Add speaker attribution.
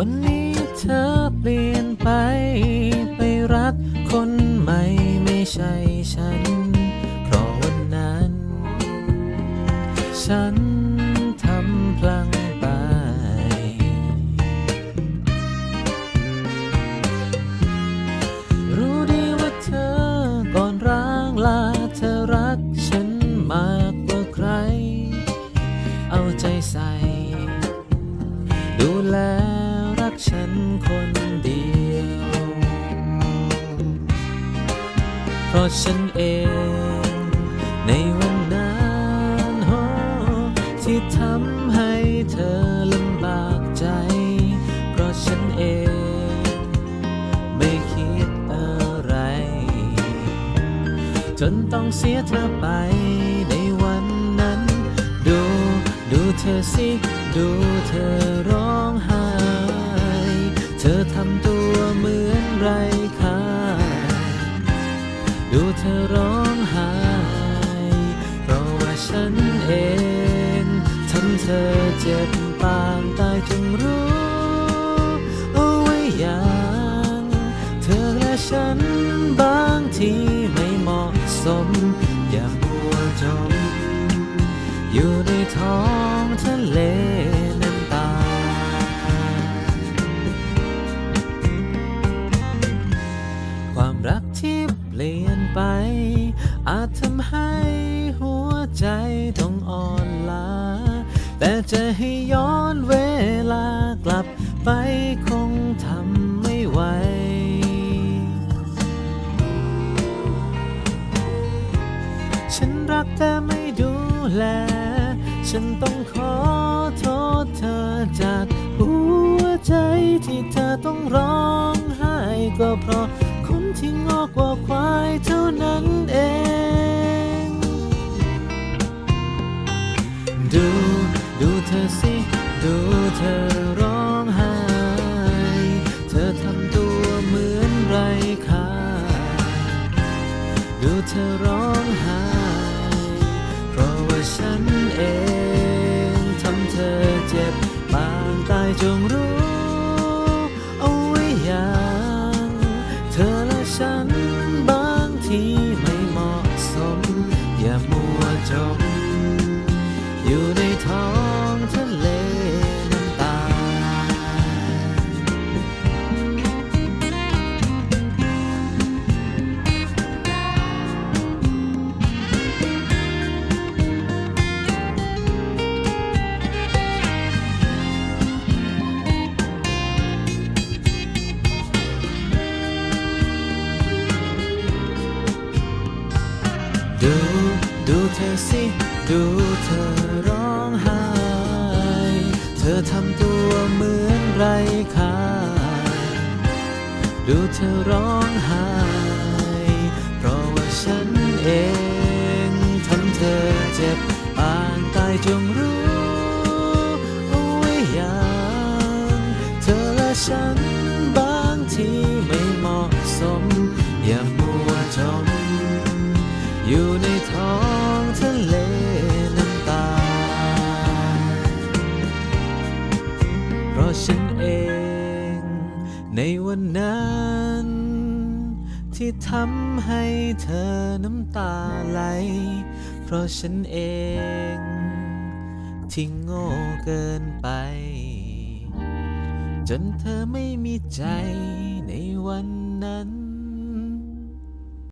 Speaker 1: วันนี้เธอเปลี่ยนไป ไปรักคนใหม่ไม่ใช่ฉัน เพราะวันนั้น ฉันทำพลังไป รู้ดีว่าเธอก่อนร้างลา ฉันเอง ในวันนั้นโอที่ทำให้เธอลำบากใจ เพราะฉันเอง ไม่คิดอะไร จนต้องเสียเธอไปในวันนั้น ดู ดูเธอสิ ดูเธอร้องไห้ เธอทำตัวเหมือนไร ธอร้องไห้เพราะว่าฉันเองทำเธอเจ็บปางตายจงรู้ ให้ย้อนเวลากลับไปคงทำไม่ไหว ฉันรักแต่ไม่ดูแล ฉันต้องขอโทษเธอจากหัวใจที่เธอต้องร้องไห้ก็เพราะคนที่งอกกว่าควายเท่านั้นเองดู ธอสิ ดูเธอร้องไห้ เธอทำตัวเหมือนไรค่าดูเธอร้องไห้ เพราะว่าฉันเอง ดูดูเธอสิ ดูเธอร้องไห้ เธอทำตัวเหมือนไรค่าดูเธอร้องไห้ เพราะว่าฉันเองทำเธอเจ็บปางตายจงรู้ ที่ทำให้เธอน้ำตาไหล เพราะฉันเอง ที่โง่เกินไป จนเธอไม่มีใจในวันนั้น